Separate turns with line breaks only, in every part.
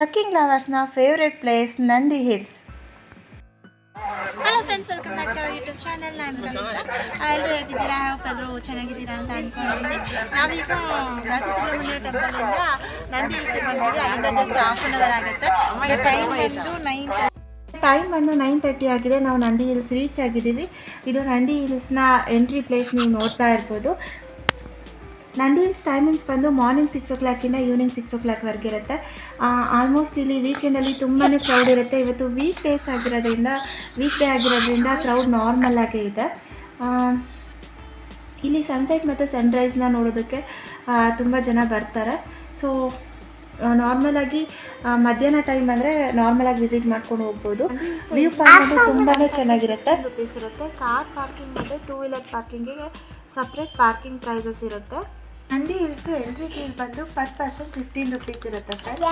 Trekking ಲವರ್ಸ್ನ favourite place Nandi hills
hello friends welcome back to our YouTube channel ನಾನು ಎಲ್ಲರೂ ಹೇಗಿದ್ದೀರಾ? ಎಲ್ಲರೂ ಚೆನ್ನಾಗಿದ್ದೀರಾ ಅಂತ ಅನ್ಕೊಂಡಿದ್ದೀನಿ. ನಾವೀಗ ಘಾಟಿ ಸುಬ್ರಹ್ಮಣ್ಯ ಟೆಂಪಲಿಂದ ನಂದಿ ಹಿಲ್ಸಿಗೆ ಬಂದಿದ್ದೀವಿ. ಅಲ್ಲಿಂದ ಜಸ್ಟ್ ಹಾಫ್ ಆನ್ ಅವರ್ ಆಗುತ್ತೆ. ಟೈಮ್ ಬಂದು ನೈನ್
ಟೈಮ್ ಬಂದು ನೈನ್ ತರ್ಟಿ ಆಗಿದೆ. ನಾವು ನಂದಿ ಹಿಲ್ಸ್ ರೀಚ್ ಆಗಿದ್ದೀವಿ. ಇದು ನಂದಿ ಹಿಲ್ಸ್ನ ಎಂಟ್ರಿ ಪ್ಲೇಸ್ ನೀವು ನೋಡ್ತಾ ಇರ್ಬೋದು. ನಂದಿ ಟೈಮಿಂಗ್ಸ್ ಬಂದು ಮಾರ್ನಿಂಗ್ ಸಿಕ್ಸ್ ಓ ಕ್ಲಾಕಿಂದ ಈವ್ನಿಂಗ್ ಸಿಕ್ಸ್ ಓ ಕ್ಲಾಕ್ವರೆಗೆ ಇರುತ್ತೆ. ಆಲ್ಮೋಸ್ಟ್ ಇಲ್ಲಿ ವೀಕೆಂಡಲ್ಲಿ ತುಂಬಾ ಕ್ರೌಡ್ ಇರುತ್ತೆ. ಇವತ್ತು ವೀಕ್ ಡೇಸ್ ಆಗಿರೋದ್ರಿಂದ ವೀಕ್ ಡೇ ಆಗಿರೋದ್ರಿಂದ ಕ್ರೌಡ್ ನಾರ್ಮಲ್ ಆಗೇ ಇದೆ. ಇಲ್ಲಿ ಸನ್ಸೆಟ್ ಮತ್ತು ಸನ್ರೈಸ್ನ ನೋಡೋದಕ್ಕೆ ತುಂಬ ಜನ ಬರ್ತಾರೆ. ಸೊ ನಾರ್ಮಲಾಗಿ ಮಧ್ಯಾಹ್ನ ಟೈಮ್ ಅಂದರೆ ನಾರ್ಮಲಾಗಿ ವಿಸಿಟ್ ಮಾಡ್ಕೊಂಡು ಹೋಗ್ಬೋದು. ವ್ಯೂ ಪಾಯಿಂಟ್ ತುಂಬಾ ಚೆನ್ನಾಗಿರುತ್ತೆ. ರುಪೀಸ್ ಇರುತ್ತೆ. ಕಾರ್ ಪಾರ್ಕಿಂಗ್ ಮತ್ತು ಟೂ ವೀಲರ್ ಪಾರ್ಕಿಂಗಿಗೆ ಸಪ್ರೇಟ್ ಪಾರ್ಕಿಂಗ್ ಪ್ರೈಸಸ್ ಇರುತ್ತೆ. ನಂದಿ ಹಿಲ್ಸ್ದು ಎಂಟ್ರಿ ಫೀಸ್ ಬಂದು ಪರ್ ಪರ್ಸನ್ ಫಿಫ್ಟೀನ್ ರುಪೀಸ್ ಇರುತ್ತೆ ಫ್ರೆಂಡ್ಸ್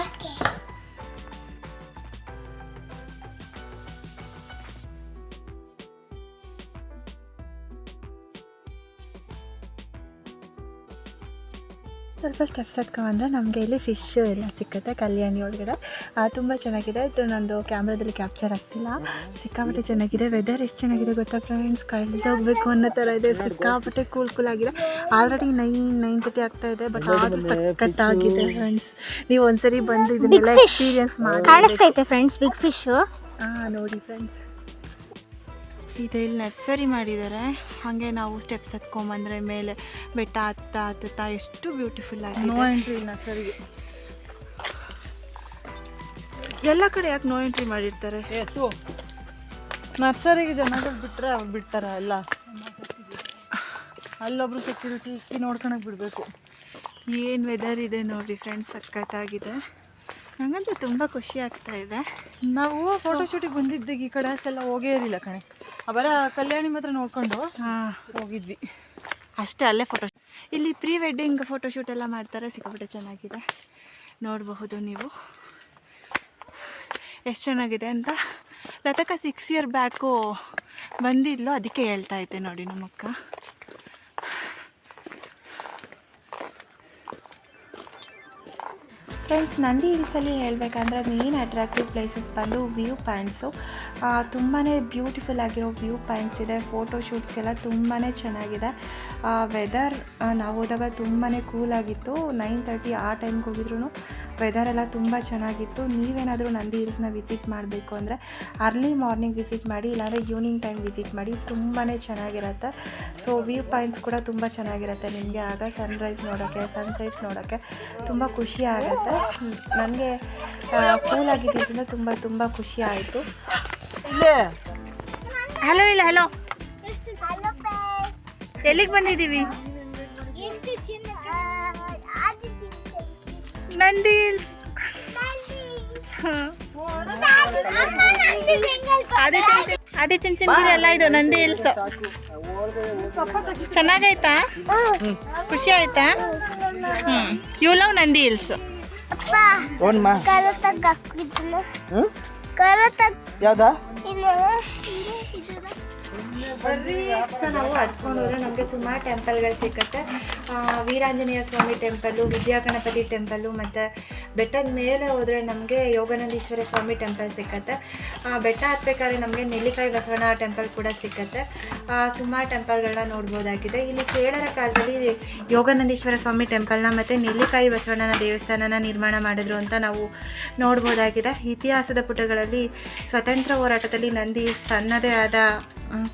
ಸ್ವಲ್ಪ ಸ್ಟೆಪ್ಸ್ ಹತ್ಕೊಂಡ್ರೆ ನಮಗೆ ಇಲ್ಲಿ ಫಿಶ್ ಎಲ್ಲ ಸಿಕ್ಕುತ್ತೆ ಕಲ್ಯಾಣಿ ಒಳಗಡೆ. ತುಂಬ ಚೆನ್ನಾಗಿದೆ. ಇದು ನಂದು ಕ್ಯಾಮ್ರಾದಲ್ಲಿ ಕ್ಯಾಪ್ಚರ್ ಆಗ್ತಿಲ್ಲ. ಸಿಕ್ಕಾಪಟ್ಟೆ ಚೆನ್ನಾಗಿದೆ. ವೆದರ್ ಎಷ್ಟು ಚೆನ್ನಾಗಿದೆ ಗೊತ್ತಾ ಫ್ರೆಂಡ್ಸ್ ಕಳೆದ ಹೋಗ್ಬೇಕು ಅನ್ನೋ ಥರ ಇದೆ. ಸಿಕ್ಕಾಪಟ್ಟೆ ಕೂಲ್ ಕೂಲ್ ಆಗಿದೆ. ಆಲ್ರೆಡಿ ನೈನ್ ನೈನ್ ತರ್ಟಿ ಆಗ್ತಾ ಇದೆ ಬಟ್ ಆದರೂ ಸಖತ್ತಾಗಿದೆ ಫ್ರೆಂಡ್ಸ್ ನೀವು ಒಂದ್ಸರಿ ಬಂದು ಇದನ್ನೆಲ್ಲ ಎಕ್ಸ್ಪೀರಿಯನ್ಸ್ ಮಾಡಿ.
ಕಾಣಿಸ್ತೈತೆ ಫ್ರೆಂಡ್ಸ್ ಬಿಗ್ ಫಿಶ್
ಹಾಂ ನೋಡಿ ಫ್ರೆಂಡ್ಸ್ ಇದು ಇಲ್ಲಿ ನರ್ಸರಿ ಮಾಡಿದ್ದಾರೆ. ಹಾಗೆ ನಾವು ಸ್ಟೆಪ್ಸ್ ಹತ್ಕೊಂಬಂದ್ರೆ ಮೇಲೆ ಬೆಟ್ಟ ಹತ್ತ ಹತ್ತುತ್ತಾ ಎಷ್ಟು ಬ್ಯೂಟಿಫುಲ್ ಆಗಿ ನೋ
ಎಂಟ್ರಿ ನರ್ಸರಿಗೆ.
ಎಲ್ಲ ಕಡೆ ಯಾಕೆ ನೋ ಎಂಟ್ರಿ ಮಾಡಿರ್ತಾರೆ?
ನರ್ಸರಿಗೆ ಜನಗಳು ಬಿಟ್ಟರೆ ಅವ್ರು ಬಿಡ್ತಾರ ಎಲ್ಲ? ಅಲ್ಲೊಬ್ರು ಸೆಕ್ಯೂರಿಟಿ ಇಕ್ಕಿ ನೋಡ್ಕೊಳಕ್ ಬಿಡಬೇಕು.
ಏನು ವೆದರ್ ಇದೆ ನೋಡಿ ಫ್ರೆಂಡ್ಸ್ ಸಖತ್ತಾಗಿದೆ. ನಂಗಂತೂ ತುಂಬ ಖುಷಿ ಆಗ್ತಾ ಇದೆ.
ನಾವು ಫೋಟೋ ಶೂಟಿಗೆ ಬಂದಿದ್ದಾಗ ಈ ಕಡೆ ಹಸೆಲ್ಲ ಹೋಗೇ ಇರಲಿಲ್ಲ ಕಣೆ. ಅವರ ಕಲ್ಯಾಣಿ ಮಾತ್ರ ನೋಡ್ಕೊಂಡು
ಹಾಂ.
ಹೋಗಿದ್ವಿ.
ಅಷ್ಟೇ ಅಲ್ಲೇ ಫೋಟೋ ಇಲ್ಲಿ ಪ್ರೀ ವೆಡ್ಡಿಂಗ್ ಫೋಟೋಶೂಟ್ ಎಲ್ಲ ಮಾಡ್ತಾರೆ ಸಿಕ್ಕಾಪಟ್ಟೆ ಚೆನ್ನಾಗಿದೆ. ನೋಡಬಹುದು ನೀವು. ಎಷ್ಟು ಚೆನ್ನಾಗಿದೆ ಅಂತ ಲತಕ ಸಿಕ್ಸ್ ಇಯರ್ ಬ್ಯಾಕು ಬಂದಿದ್ಲು ಅದಕ್ಕೆ ಹೇಳ್ತಾ ಇದ್ದೆ ನೋಡಿ ನಮ್ಮಕ್ಕ ಫ್ರೆಂಡ್ಸ್ ನಂದಿ ಹಿಲ್ಸಲ್ಲಿ ಹೇಳಬೇಕಂದ್ರೆ ಮೇನ್ ಅಟ್ರಾಕ್ಟಿವ್ ಪ್ಲೇಸಸ್ ಬಂದು ವ್ಯೂ ಪಾಯಿಂಟ್ಸು. ತುಂಬಾ ಬ್ಯೂಟಿಫುಲ್ ಆಗಿರೋ ವ್ಯೂ ಪಾಯಿಂಟ್ಸ್ ಇದೆ. ಫೋಟೋ ಶೂಟ್ಸ್ಗೆಲ್ಲ ತುಂಬಾ ಚೆನ್ನಾಗಿದೆ. ವೆದರ್ ನಾವು ಹೋದಾಗ ತುಂಬಾ ಕೂಲಾಗಿತ್ತು ನೈನ್ ತರ್ಟಿ ಆ ಟೈಮ್ಗೆ ಹೋಗಿದ್ರು ವೆದರ್ ಎಲ್ಲ ತುಂಬ ಚೆನ್ನಾಗಿತ್ತು. ನೀವೇನಾದರೂ ನಂದಿ ಹಿಲ್ಸ್ನ ವಿಸಿಟ್ ಮಾಡಬೇಕು ಅಂದರೆ ಅರ್ಲಿ ಮಾರ್ನಿಂಗ್ ವಿಸಿಟ್ ಮಾಡಿ, ಇಲ್ಲಾಂದರೆ ಈವ್ನಿಂಗ್ ಟೈಮ್ ವಿಸಿಟ್ ಮಾಡಿ ತುಂಬಾ ಚೆನ್ನಾಗಿರುತ್ತೆ. ಸೊ ವ್ಯೂ ಪಾಯಿಂಟ್ಸ್ ಕೂಡ ತುಂಬ ಚೆನ್ನಾಗಿರುತ್ತೆ ನಿಮಗೆ. ಆಗ ಸನ್ರೈಸ್ ನೋಡೋಕ್ಕೆ ಸನ್ಸೆಟ್ ನೋಡೋಕ್ಕೆ ತುಂಬ ಖುಷಿ ಆಗುತ್ತೆ. ನನಗೆ ಕೂಲ್ ಆಗಿದ್ದರಿಂದ ತುಂಬ ತುಂಬ ಖುಷಿ ಆಯಿತು. ಹಲೋ ಇಲ್ಲ ಹಲೋ ಎಲ್ಲಿಗೆ ಬಂದಿದ್ದೀವಿ? ನಂದಿ ಹಿಲ್ಸ್. ಅದೇ ಚಿನ್ ಚಿನ್ ಎಲ್ಲ ಇದು ನಂದಿ ಹಿಲ್ಸ್. ಚೆನ್ನಾಗೈತಾ? ಖುಷಿ ಆಯ್ತಾ? ಹ್ಮ್. You love Nandi hills.
ಓನ್ಮಾ
ನಾವು ಹತ್ಕೊಂಡು ಹೋದ್ರೆ ನಮಗೆ ಸುಮಾರು ಟೆಂಪಲ್ಗಳು ಸಿಕ್ಕತ್ತೆ. ವೀರಾಂಜನೇಯ ಸ್ವಾಮಿ ಟೆಂಪಲ್ಲು ವಿದ್ಯಾಗಣಪತಿ ಟೆಂಪಲ್ಲು ಮತ್ತು ಬೆಟ್ಟದ ಮೇಲೆ ಹೋದರೆ ನಮಗೆ ಯೋಗಾನಂದೀಶ್ವರ ಸ್ವಾಮಿ ಟೆಂಪಲ್ ಸಿಕ್ಕತ್ತೆ. ಬೆಟ್ಟ ಹತ್ಬೇಕಾದ್ರೆ ನಮಗೆ ನೆಲ್ಲಿಕಾಯಿ ಬಸವಣ್ಣ ಟೆಂಪಲ್ ಕೂಡ ಸಿಕ್ಕತ್ತೆ. ಸುಮಾರು ಟೆಂಪಲ್ಗಳನ್ನ ನೋಡ್ಬೋದಾಗಿದೆ. ಇಲ್ಲಿ ಕೇಳರ ಕಾಲದಲ್ಲಿ ಯೋಗಾನಂದೀಶ್ವರ ಸ್ವಾಮಿ ಟೆಂಪಲ್ನ ಮತ್ತು ನೆಲ್ಲಿಕಾಯಿ ಬಸವಣ್ಣನ ದೇವಸ್ಥಾನನ ನಿರ್ಮಾಣ ಮಾಡಿದ್ರು ಅಂತ ನಾವು ನೋಡ್ಬೋದಾಗಿದೆ. ಇತಿಹಾಸದ ಪುಟಗಳಲ್ಲಿ ಸ್ವತಂತ್ರ ಹೋರಾಟದಲ್ಲಿ ನಂದಿ ತನ್ನದೇ ಆದ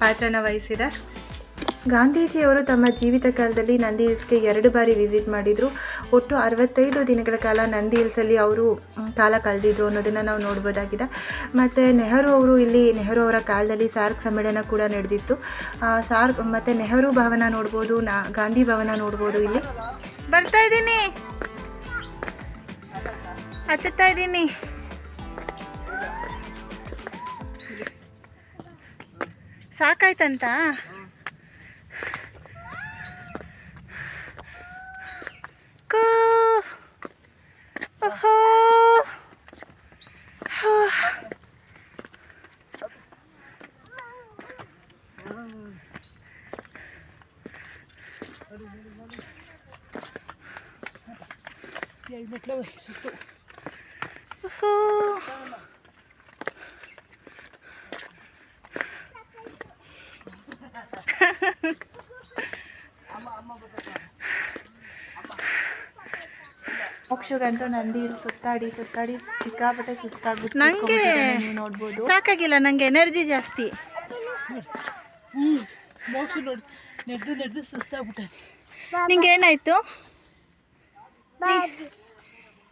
ಪಾತ್ರನ ವಹಿಸಿದ. ಗಾಂಧೀಜಿಯವರು ತಮ್ಮ ಜೀವಿತ ಕಾಲದಲ್ಲಿ ನಂದಿ ಹಿಲ್ಸ್ಗೆ ಎರಡು ಬಾರಿ ವಿಸಿಟ್ ಮಾಡಿದರು. ಒಟ್ಟು ಅರವತ್ತೈದು ದಿನಗಳ ಕಾಲ ನಂದಿ ಹಿಲ್ಸಲ್ಲಿ ಅವರು ಕಾಲ ಕಳೆದಿದ್ರು ಅನ್ನೋದನ್ನು ನಾವು ನೋಡ್ಬೋದಾಗಿದೆ. ಮತ್ತು ನೆಹರು ಅವರು ಇಲ್ಲಿ, ನೆಹರು ಅವರ ಕಾಲದಲ್ಲಿ ಸಾರ್ಕ್ ಸಮ್ಮೇಳನ ಕೂಡ ನಡೆದಿತ್ತು. ಸಾರ್ಕ್, ಮತ್ತು ನೆಹರು ಭವನ ನೋಡ್ಬೋದು, ನಾ, ಗಾಂಧಿ ಭವನ ನೋಡ್ಬೋದು ಇಲ್ಲಿ. ಬರ್ತಾ ಇದ್ದೀನಿ. ಹತ್ತುತ್ತಾ ಇದ್ದೀನಿ. ಸಾಕಾಯ್ತಂತ ಕೂ ಓಹೋ ಹೋ.
ಎರಡು ಮೆಟ್ಲು ಸುಸ್ತು
ಹೋ ಆಯುಷಗಂತೂ ನಂದಿ ಸುತ್ತಾಡಿ ಸುತ್ತಾಡಿ ಸಿಕ್ಕಾಪಟ್ಟೆ ಸುಸ್ತಾಗ್ಬಿಟ್ಟು
ನಂಗೆ
ನೋಡ್ಬೋದು.
ಸಾಕಾಗಿಲ್ಲ ನಂಗೆ ಎನರ್ಜಿ ಜಾಸ್ತಿ.
ಮೋಕ್ಷ ನೋಡಿ ನೆಡ್ದು
ನಿಂಗೆ ಏನಾಯ್ತು?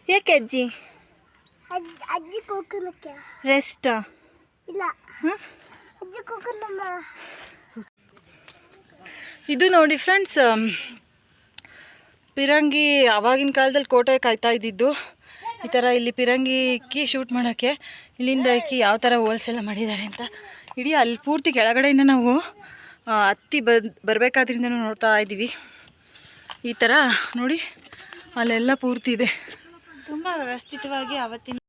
ಏಕೆ ಅಜ್ಜಿ?
ಅಜ್ಜಿ ಕೂಕನಕ್ಕೆ.
ರೆಸ್ಟ್
ಇಲ್ಲ. ಅಜ್ಜಿ
ಇದು ನೋಡಿ ಫ್ರೆಂಡ್ಸ್ ಪಿರಂಗಿ ಅವಾಗಿನ ಕಾಲದಲ್ಲಿ ಕೋಟೆ ಕಾಯ್ತಾ ಇದ್ದಿದ್ದು, ಈ ಥರ ಇಲ್ಲಿ ಪಿರಂಗಿ ಇಕ್ಕಿ ಶೂಟ್ ಮಾಡೋಕ್ಕೆ, ಇಲ್ಲಿಂದ ಇಕ್ಕಿ ಯಾವ ಥರ ಹೋಲ್ಸ್ ಎಲ್ಲ ಮಾಡಿದ್ದಾರೆ ಅಂತ. ಇಡೀ ಅಲ್ಲಿ ಪೂರ್ತಿ ಕೆಳಗಡೆಯಿಂದ ನಾವು ಹತ್ತಿ ಬ ಬರಬೇಕಾದ್ರಿಂದನೂ ನೋಡ್ತಾ ಇದ್ದೀವಿ. ಈ ಥರ ನೋಡಿ, ಅಲ್ಲೆಲ್ಲ ಪೂರ್ತಿ ಇದೆ.
ತುಂಬ ವ್ಯವಸ್ಥಿತವಾಗಿ ಅವತ್ತಿನ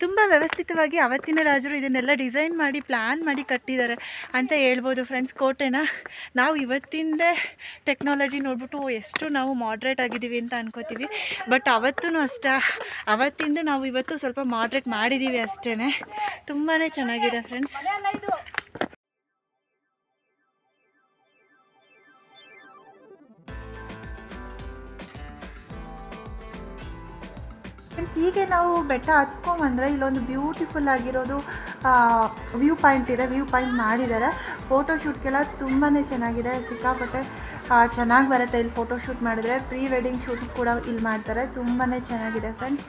ತುಂಬ ವ್ಯವಸ್ಥಿತವಾಗಿ ಅವತ್ತಿನ ರಾಜರು ಇದನ್ನೆಲ್ಲ ಡಿಸೈನ್ ಮಾಡಿ ಪ್ಲ್ಯಾನ್ ಮಾಡಿ ಕಟ್ಟಿದ್ದಾರೆ ಅಂತ ಹೇಳ್ಬೋದು ಫ್ರೆಂಡ್ಸ್ ಕೋಟೆನ ನಾವು ಇವತ್ತಿಂದೇ ಟೆಕ್ನಾಲಜಿ ನೋಡ್ಬಿಟ್ಟು ಎಷ್ಟು ನಾವು ಮಾಡ್ರೇಟ್ ಆಗಿದ್ದೀವಿ ಅಂತ ಅನ್ಕೋತೀವಿ. ಬಟ್ ಅವತ್ತೂ ಅಷ್ಟೇ. ಅವತ್ತಿಂದ ನಾವು ಇವತ್ತು ಸ್ವಲ್ಪ ಮಾಡ್ರೇಟ್ ಮಾಡಿದ್ದೀವಿ ಅಷ್ಟೇ ತುಂಬಾ ಚೆನ್ನಾಗಿದೆ ಫ್ರೆಂಡ್ಸ್ ಹೀಗೆ ನಾವು ಬೆಟ್ಟ ಹತ್ಕೊಂಬಂದರೆ ಇಲ್ಲೊಂದು ಬ್ಯೂಟಿಫುಲ್ ಆಗಿರೋದು ವ್ಯೂ ಪಾಯಿಂಟ್ ಇದೆ ವ್ಯೂ ಪಾಯಿಂಟ್ ಮಾಡಿದ್ದಾರೆ. ಫೋಟೋಶೂಟ್ಗೆಲ್ಲ ತುಂಬಾ ಚೆನ್ನಾಗಿದೆ. ಸಿಕ್ಕಾಪಟ್ಟೆ ಚೆನ್ನಾಗಿ ಬರುತ್ತೆ ಇಲ್ಲಿ ಫೋಟೋಶೂಟ್ ಮಾಡಿದ್ರೆ. ಪ್ರೀ ವೆಡ್ಡಿಂಗ್ ಶೂಟ್ ಕೂಡ ಇಲ್ಲಿ ಮಾಡ್ತಾರೆ. ತುಂಬಾ ಚೆನ್ನಾಗಿದೆ ಫ್ರೆಂಡ್ಸ್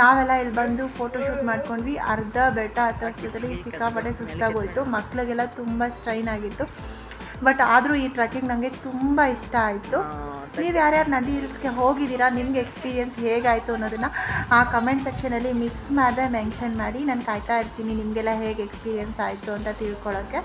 ನಾವೆಲ್ಲ ಇಲ್ಲಿ ಬಂದು ಫೋಟೋಶೂಟ್ ಮಾಡ್ಕೊಂಡ್ವಿ. ಅರ್ಧ ಬೆಟ್ಟ ಹತ್ತೋಷ್ಟರಲ್ಲಿ ಸಿಕ್ಕಾಪಟ್ಟೆ ಸುಸ್ತಾಗೋಯ್ತು. ಮಕ್ಕಳಿಗೆಲ್ಲ ತುಂಬ ಸ್ಟ್ರೈನ್ ಆಗಿತ್ತು. ಬಟ್ ಆದರೂ ಈ ಟ್ರಕ್ಕಿಂಗ್ ನನಗೆ ತುಂಬ ಇಷ್ಟ ಆಯಿತು. ನೀವು ಯಾರ್ಯಾರು ನದಿ ಹಿಲ್ಸ್ಗೆ ಹೋಗಿದ್ದೀರಾ, ನಿಮಗೆ ಎಕ್ಸ್ಪೀರಿಯೆನ್ಸ್ ಹೇಗಾಯಿತು ಅನ್ನೋದನ್ನು ಆ ಕಮೆಂಟ್ ಸೆಕ್ಷನಲ್ಲಿ ಮಿಸ್ ಮಾಡದೆ ಮೆನ್ಷನ್ ಮಾಡಿ, ನಾನು ಕಾಯ್ತಾ ಇರ್ತೀನಿ ನಿಮಗೆಲ್ಲ ಹೇಗೆ ಎಕ್ಸ್ಪೀರಿಯನ್ಸ್ ಆಯಿತು ಅಂತ ತಿಳ್ಕೊಳ್ಳೋಕ್ಕೆ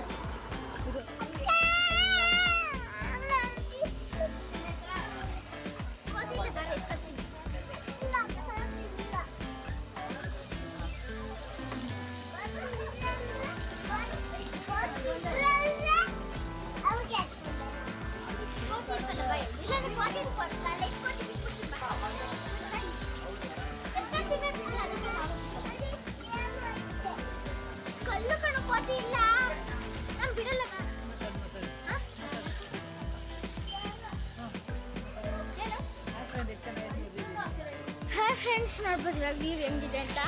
ಫ್ರೆಂಡ್ಸ್ ನೋಡ್ಬೋದು ಇವಾಗ ವ್ಯೂ ಹೆಂಗಿದೆ ಅಂತ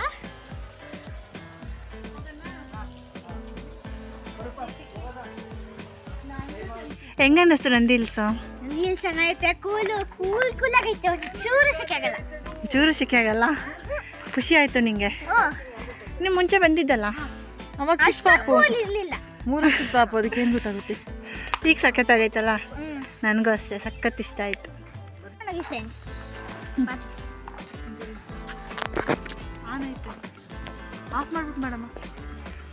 ಹೆಂಗ ಅನ್ನಿಸ್ತು ನಂದಿ ಹಿಲ್ಸು
ರೀಲ್ ಚೆನ್ನಾಗೈತೆ ಕೂಲು ಕೂಲ್ ಕೂಲ್ ಆಗೈತೆ ಒಂದು ಚೂರು ಸೆಕೆ ಆಗಲ್ಲ
ಚೂರು ಸಿಕ್ಕಿ ಆಗಲ್ಲ ಖುಷಿ ಆಯ್ತು ನಿಂಗೆ ನೀವು ಮುಂಚೆ ಬಂದಿದ್ದಲ್ಲ ಅವಾಗ ಚಿಕ್ಕ ಪಾಪು ಮೂರು ವರ್ಷದ ಪಾಪು ಅದಕ್ಕೆ ಏನು ಗೊತ್ತಾಗುತ್ತೆ ಈಗ ಸಖತ್
ಆಗೈತಲ್ಲ
ನನಗೂ ಅಷ್ಟೇ ಸಖತ್ ಇಷ್ಟ ಆಯಿತು
ಫ್ರೆಂಡ್ಸ್
ಆನ್ ಆಫ್ ಮಾಡ್ಬಿಟ್ಟು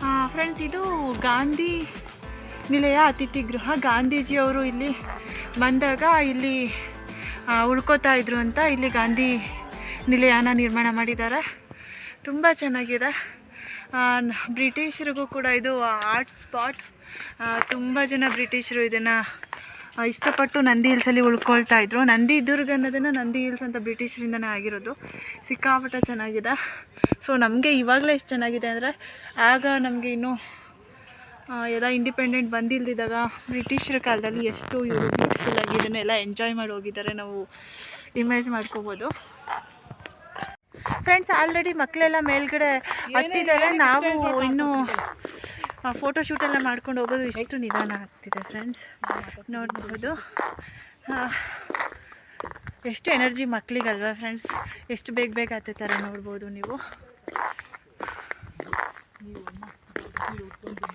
ಹಾಂ ಫ್ರೆಂಡ್ಸ್ ಇದು ಗಾಂಧಿ ನಿಲಯ ಅತಿಥಿ ಗೃಹ. ಗಾಂಧೀಜಿಯವರು ಇಲ್ಲಿ ಬಂದಾಗ ಇಲ್ಲಿ ಉಳ್ಕೋತಾ ಇದ್ರು ಅಂತ ಇಲ್ಲಿ ಗಾಂಧಿ ನಿಲಯನ ನಿರ್ಮಾಣ ಮಾಡಿದ್ದಾರೆ. ತುಂಬ ಚೆನ್ನಾಗಿದೆ. ಬ್ರಿಟಿಷರಿಗೂ ಕೂಡ ಇದು ಆರ್ಟ್ ಸ್ಪಾಟ್ ತುಂಬ ಜನ ಬ್ರಿಟಿಷರು ಇದನ್ನು ಇಷ್ಟಪಟ್ಟು ನಂದಿ ಹಿಲ್ಸಲ್ಲಿ ಉಳ್ಕೊಳ್ತಾ ಇದ್ರು. ನಂದಿ ದುರ್ಗ ಅನ್ನೋದನ್ನು ನಂದಿ ಹಿಲ್ಸ್ ಅಂತ ಬ್ರಿಟಿಷರಿಂದನೇ ಆಗಿರೋದು. ಸಿಕ್ಕಾಪಟ್ಟೆ ಚೆನ್ನಾಗಿದೆ. ಸೊ ನಮಗೆ ಇವಾಗಲೇ ಎಷ್ಟು ಚೆನ್ನಾಗಿದೆ ಅಂದರೆ, ಆಗ ನಮಗೆ ಇನ್ನೂ ಎಲ್ಲ ಇಂಡಿಪೆಂಡೆಂಟ್ ಬಂದಿಲ್ದಿದ್ದಾಗ ಬ್ರಿಟಿಷರ ಕಾಲದಲ್ಲಿ ಎಷ್ಟು ಇವರು ಬ್ಯೂಟಿಫುಲ್ ಆಗಿ ಇದನ್ನೆಲ್ಲ ಎಂಜಾಯ್ ಮಾಡಿ ಹೋಗಿದ್ದಾರೆ ನಾವು ಇಮೇಜ್ ಮಾಡ್ಕೋಬೋದು. ಫ್ರೆಂಡ್ಸ್ ಆಲ್ರೆಡಿ ಮಕ್ಕಳೆಲ್ಲ ಮೇಲ್ಗಡೆ ಹತ್ತಿದ್ದಾರೆ. ನಾವು ಇನ್ನೂ ಫೋಟೋ ಶೂಟ್ ಎಲ್ಲ ಮಾಡ್ಕೊಂಡು ಹೋಗೋದು ಇಷ್ಟು ನಿಧಾನ ಆಗ್ತಿದೆ ಫ್ರೆಂಡ್ಸ್ ನೋಡ್ಬೋದು. ಆ, ಎಷ್ಟು ಎನರ್ಜಿ ಮಕ್ಕಳಿಗಲ್ವಾ ಫ್ರೆಂಡ್ಸ್ ಎಷ್ಟು ಬೇಗ ಬೇಗ ಹತ್ತುತ್ತಾರೆ ನೋಡ್ಬೋದು ನೀವು.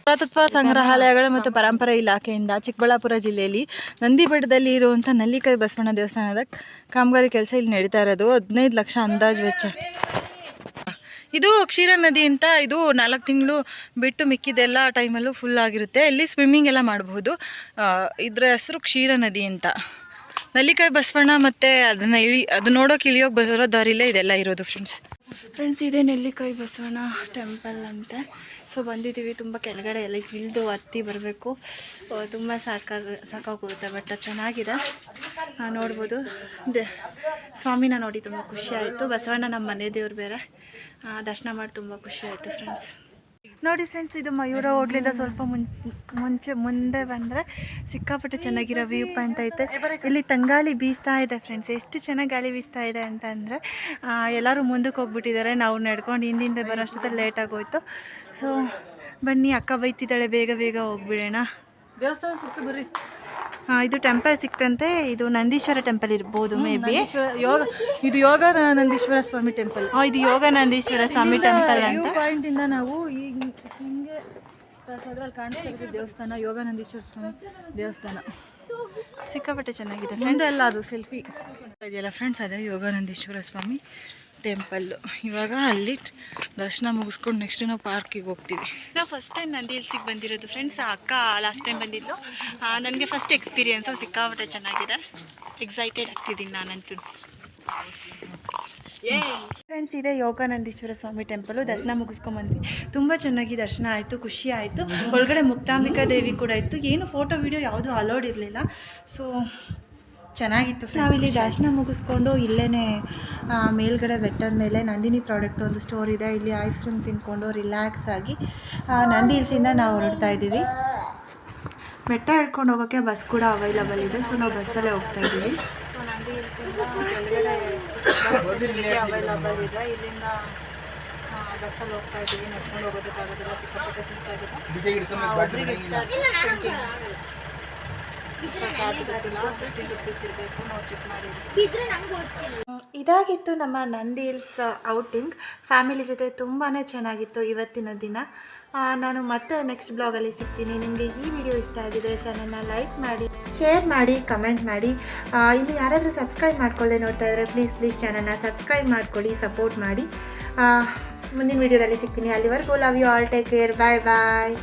ಪುರಾತತ್ವ ಸಂಗ್ರಹಾಲಯಗಳು ಮತ್ತು ಪರಂಪರೆ ಇಲಾಖೆಯಿಂದ ಚಿಕ್ಕಬಳ್ಳಾಪುರ ಜಿಲ್ಲೆಯಲ್ಲಿ ನಂದಿ ಬೆಟ್ಟದಲ್ಲಿ ಇರುವಂಥ ನಲ್ಲಿಕಾಯಿ ಬಸವಣ್ಣ ದೇವಸ್ಥಾನದ ಕಾಮಗಾರಿ ಕೆಲಸ ಇಲ್ಲಿ ನಡೀತಾ ಇರೋದು. ಹದಿನೈದು ಲಕ್ಷ ಅಂದಾಜು ವೆಚ್ಚ. ಇದು ಕ್ಷೀರ ನದಿ ಅಂತ ಇದು ನಾಲ್ಕು ತಿಂಗಳು ಬಿಟ್ಟು ಮಿಕ್ಕಿದೆಲ್ಲ ಟೈಮಲ್ಲೂ ಫುಲ್ ಆಗಿರುತ್ತೆ. ಇಲ್ಲಿ ಸ್ವಿಮ್ಮಿಂಗ್ ಎಲ್ಲ ಮಾಡಬಹುದು. ಇದರ ಹೆಸರು ಕ್ಷೀರ ನದಿ ಅಂತ. ನಲ್ಲಿಕಾಯಿ ಬಸವಣ್ಣ ಮತ್ತು ಅದನ್ನು ಇಳಿ ಅದು ನೋಡೋಕೆ ಇಳಿಯೋಕೆ ಬರೋ ದಾರಿಲೇ ಇದೆಲ್ಲ ಇರೋದು ಫ್ರೆಂಡ್ಸ್
ಫ್ರೆಂಡ್ಸ್ ಇದೇ ನೆಲ್ಲಿಕಾಯಿ ಬಸವಣ್ಣ ಟೆಂಪಲ್ ಅಂತೆ. ಸೊ ಬಂದಿದ್ದೀವಿ. ತುಂಬ ಕೆಳಗಡೆ ಎಲ್ಲ ಇಳಿದು ಹತ್ತಿ ಬರಬೇಕು. ತುಂಬ ಸಾಕಾಗ, ಸಾಕಾಗೋಗುತ್ತೆ ಬಟ್ ಚೆನ್ನಾಗಿದೆ. ನೋಡ್ಬೋದು. ದೆ, ಸ್ವಾಮಿನ ನೋಡಿ ತುಂಬ ಖುಷಿ ಆಯಿತು. ಬಸವಣ್ಣ ನಮ್ಮ ಮನೆ ದೇವ್ರು ಬೇರೆ. ದರ್ಶನ ಮಾಡಿ ತುಂಬ ಖುಷಿ ಆಯಿತು ಫ್ರೆಂಡ್ಸ್ ನೋಡಿ ಫ್ರೆಂಡ್ಸ್ ಇದು ಮಯೂರ ಹೋಟ್ಲಿಂದ ಸ್ವಲ್ಪ ಮುಂ ಮುಂಚೆ ಮುಂದೆ ಬಂದರೆ ಸಿಕ್ಕಾಪಟ್ಟೆ ಚೆನ್ನಾಗಿರೋ ವ್ಯೂ ಪಾಯಿಂಟ್ ಐತೆ ಇಲ್ಲಿ ತಂಗಾಳಿ ಬೀಸ್ತಾ ಇದೆ ಫ್ರೆಂಡ್ಸ್ ಎಷ್ಟು ಚೆನ್ನಾಗಿ ಗಾಳಿ ಬೀಸ್ತಾ ಇದೆ ಅಂತ ಅಂದರೆ ಎಲ್ಲರೂ ಮುಂದಕ್ಕೆ ಹೋಗ್ಬಿಟ್ಟಿದ್ದಾರೆ. ನಾವು ನಡ್ಕೊಂಡು ಹಿಂದಿಂದ ಬರೋಷ್ಟೊತ್ತಲ್ಲಿ ಲೇಟ್ ಆಗೋಯ್ತು. ಸೊ ಬನ್ನಿ ಅಕ್ಕ ಬೈತಿದ್ದಾಳೆ ಬೇಗ ಬೇಗ ಹೋಗ್ಬಿಡೋಣ.
ದೇವಸ್ಥಾನ ಸುತ್ತು ಬರ್ರಿ.
ಇದು ಟೆಂಪಲ್ ಸಿಕ್ತಂತೆ. ಇದು ನಂದೀಶ್ವರ ಟೆಂಪಲ್ ಇರ್ಬೋದು ಮೇ ಬಿ.
ಯೋಗ ಇದು ಯೋಗ ನಂದೀಶ್ವರ ಸ್ವಾಮಿ ಟೆಂಪಲ್.
ಇದು ಯೋಗ ನಂದೀಶ್ವರ ಸ್ವಾಮಿ ಟೆಂಪಲ್ ಅಂತ.
ಪಾಯಿಂಟ್ ಇಂದ ನಾವು ಈಗ ಹಿಂಗೆ ಪ್ರಸಾದ್ರಲ್ಲಿ ಕಾಣಿಸ್ತಾ ಇರೋದು ದೇವಸ್ಥಾನ ಯೋಗಾನಂದೀಶ್ವರ ಸ್ವಾಮಿ ದೇವಸ್ಥಾನ.
ಸಿಕ್ಕಾಪಟ್ಟೆ ಚೆನ್ನಾಗಿದೆ
ಫ್ರೆಂಡ್ಸ್ ಎಲ್ಲ ಅದು ಸೆಲ್ಫಿ ಇದೆಯಲ್ಲ ಫ್ರೆಂಡ್ಸ್ ಅದೇ ಯೋಗಾನಂದೀಶ್ವರ ಸ್ವಾಮಿ. ಟೆಂಪಲ್ಲು ಇವಾಗ ಅಲ್ಲಿ ದರ್ಶನ ಮುಗಿಸ್ಕೊಂಡು ನೆಕ್ಸ್ಟ್ ನಾವು ಪಾರ್ಕಿಗೆ ಹೋಗ್ತೀವಿ.
ನಾವು ಫಸ್ಟ್ ಟೈಮ್ ನಂದಿ ಹಿಲ್ಸಿಗೆ ಬಂದಿರೋದು ಫ್ರೆಂಡ್ಸ್ ಅಕ್ಕ ಲಾಸ್ಟ್ ಟೈಮ್ ಬಂದಿದ್ದು. ನನಗೆ ಫಸ್ಟ್ ಎಕ್ಸ್ಪೀರಿಯೆನ್ಸು ಸಿಕ್ಕಾಪಟ್ಟೆ ಚೆನ್ನಾಗಿದೆ. ಎಕ್ಸೈಟೆಡ್ ಆಗ್ತಿದ್ದೀನಿ ನಾನಂತೂ. ಫ್ರೆಂಡ್ಸ್ ಇದೆ ಯೋಗಾನಂದೀಶ್ವರ ಸ್ವಾಮಿ ಟೆಂಪಲು ದರ್ಶನ ಮುಗಿಸ್ಕೊಂಬಂದ್ವಿ ತುಂಬ ಚೆನ್ನಾಗಿ ದರ್ಶನ ಆಯಿತು ಖುಷಿ ಆಯಿತು. ಒಳಗಡೆ ಮುಕ್ತಾಂಬಿಕಾ ದೇವಿ ಕೂಡ ಇತ್ತು. ಏನು ಫೋಟೋ ವೀಡಿಯೋ ಯಾವುದೂ ಅಲೋಡ್ ಇರಲಿಲ್ಲ. ಸೊ ಚೆನ್ನಾಗಿತ್ತು ನಾವಿಲ್ಲಿ ದರ್ಶನ ಮುಗಿಸ್ಕೊಂಡು ಇಲ್ಲೇ ಮೇಲ್ಗಡೆ ಬೆಟ್ಟದ ಮೇಲೆ ನಂದಿನಿ ಪ್ರಾಡಕ್ಟ್ ಒಂದು ಸ್ಟೋರ್ ಇದೆ. ಇಲ್ಲಿ ಐಸ್ ಕ್ರೀಮ್ ತಿನ್ಕೊಂಡು ರಿಲ್ಯಾಕ್ಸ್ ಆಗಿ ನಂದಿ ಹಿಲ್ಸಿಂದ ನಾವು ಹೊರಡ್ತಾ ಇದ್ದೀವಿ. ಬೆಟ್ಟ ಹಿಡ್ಕೊಂಡು ಹೋಗೋಕ್ಕೆ ಬಸ್ ಕೂಡ ಅವೈಲಬಲ್ ಇದೆ. ಸೊ ನಾವು ಬಸ್ಸಲ್ಲೇ ಹೋಗ್ತಾ ಇದ್ದೀವಿ.
ಸೊ ನಂದಿ ಹಿಲ್ಸಿಂದ ಕೆಳಗಡೆ ಅವೈಲಬಲ್ ಇದೆ. ಇಲ್ಲಿಂದ ಬಸ್ಸಲ್ಲಿ ಹೋಗ್ತಾ ಇದ್ದೀವಿ. ನಡ್ಕೊಂಡು ಹೋಗೋದಕ್ಕಾಗೋದಿಲ್ಲ. ಸಿಕ್ಕಾಪಟ್ಟೆ ಸುಸ್ತಾಗಿದೆ
ಇದಾಗಿತ್ತು ನಮ್ಮ ನಂದಿ ಹಿಲ್ಸ್ ಔಟಿಂಗ್ ಫ್ಯಾಮಿಲಿ ಜೊತೆ ತುಂಬಾ ಚೆನ್ನಾಗಿತ್ತು ಇವತ್ತಿನ ದಿನ. ನಾನು ಮತ್ತೆ ನೆಕ್ಸ್ಟ್ ಬ್ಲಾಗಲ್ಲಿ ಸಿಗ್ತೀನಿ. ನಿಮಗೆ ಈ ವಿಡಿಯೋ ಇಷ್ಟ ಆಗಿದೆ ಚಾನಲ್ನ ಲೈಕ್ ಮಾಡಿ ಶೇರ್ ಮಾಡಿ ಕಮೆಂಟ್ ಮಾಡಿ. ಇನ್ನು ಯಾರಾದರೂ ಸಬ್ಸ್ಕ್ರೈಬ್ ಮಾಡ್ಕೊಳ್ಳದೆ ನೋಡ್ತಾ ಇದ್ರೆ ಪ್ಲೀಸ್ ಪ್ಲೀಸ್ ಚಾನಲ್ನ ಸಬ್ಸ್ಕ್ರೈಬ್ ಮಾಡ್ಕೊಳ್ಳಿ ಸಪೋರ್ಟ್ ಮಾಡಿ. ಮುಂದಿನ ವಿಡಿಯೋದಲ್ಲಿ ಸಿಗ್ತೀನಿ. ಅಲ್ಲಿವರೆಗೂ love you all take care bye bye